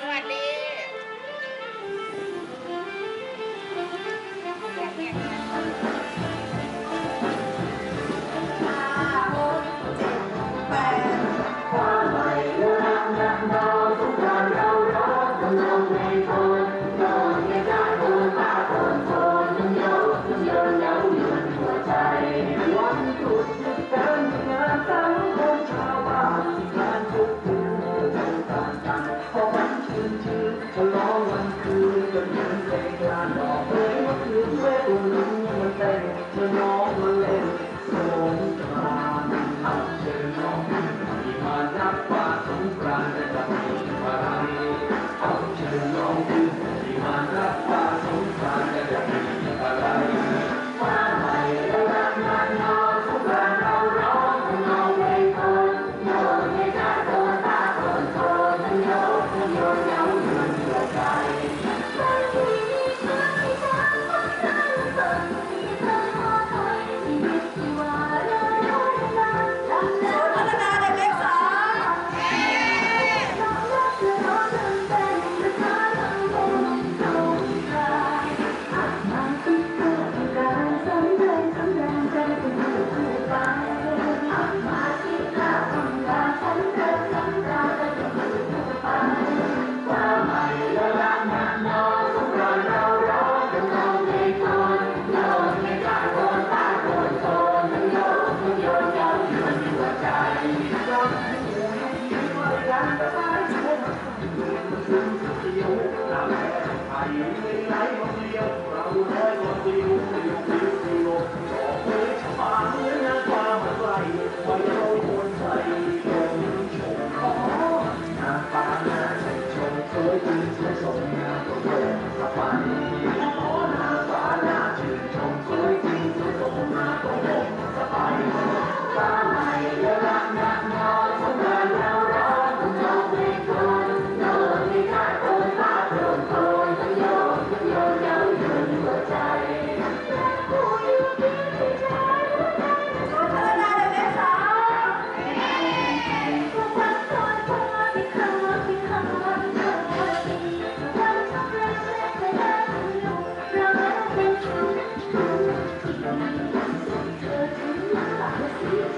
สวัสดี ฉลองวันคืนจนยันเพลงกลาดอกเอ้ยเมื่อคืนเวทุนมันเต้นเมื่อน้องมาเล่นสงกรานต์เอาเชิญน้องที่มานับว่าสงกรานต์จะมีอะไรเ Thank you.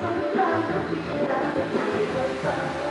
Thank you.